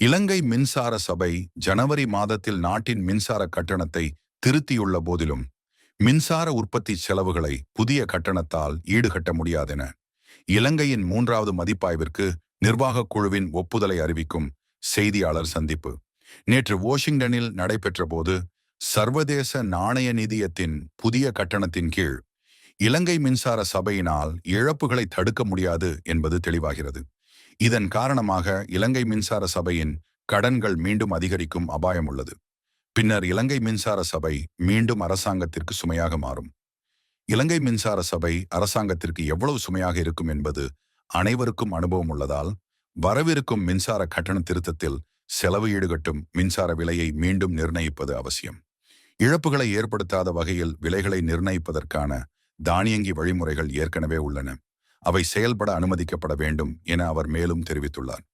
இலங்கை மின்சார சபை ஜனவரி மாதத்தில் நாட்டின் மின்சார கட்டணத்தை திருத்தியுள்ள போதிலும் மின்சார உற்பத்தி செலவுகளை புதிய கட்டணத்தால் ஈடுகட்ட முடியாதென இலங்கையின் மூன்றாவது மதிப்பாய்விற்கு நிர்வாகக் குழுவின் ஒப்புதலை அறிவிக்கும் செய்தியாளர் சந்திப்பு. நேற்று வாஷிங்டனில் நடைபெற்ற போது சர்வதேச நாணய நிதியத்தின் புதிய கட்டணத்தின் கீழ் இலங்கை மின்சார சபையினால் இழப்புகளை தடுக்க முடியாது என்பது தெளிவாகிறது. இதன் காரணமாக இலங்கை மின்சார சபையின் கடன்கள் மீண்டும் அதிகரிக்கும் அபாயம் உள்ளது. பின்னர் இலங்கை மின்சார சபை மீண்டும் அரசாங்கத்திற்கு சுமையாக மாறும். இலங்கை மின்சார சபை அரசாங்கத்திற்கு எவ்வளவு சுமையாக இருக்கும் என்பது அனைவருக்கும் அனுபவம் உள்ளதால் வரவிருக்கும் மின்சார கட்டண திருத்தத்தில் செலவு ஈடுகட்டும் மின்சார விலையை மீண்டும் நிர்ணயிப்பது அவசியம். இழப்புகளை ஏற்படுத்தாத வகையில் விலைகளை நிர்ணயிப்பதற்கான தானியங்கி வழிமுறைகள் ஏற்கனவே உள்ளன. அவை செயல்பட அனுமதிக்கப்பட வேண்டும் என அவர் மேலும் தெரிவித்துள்ளார்.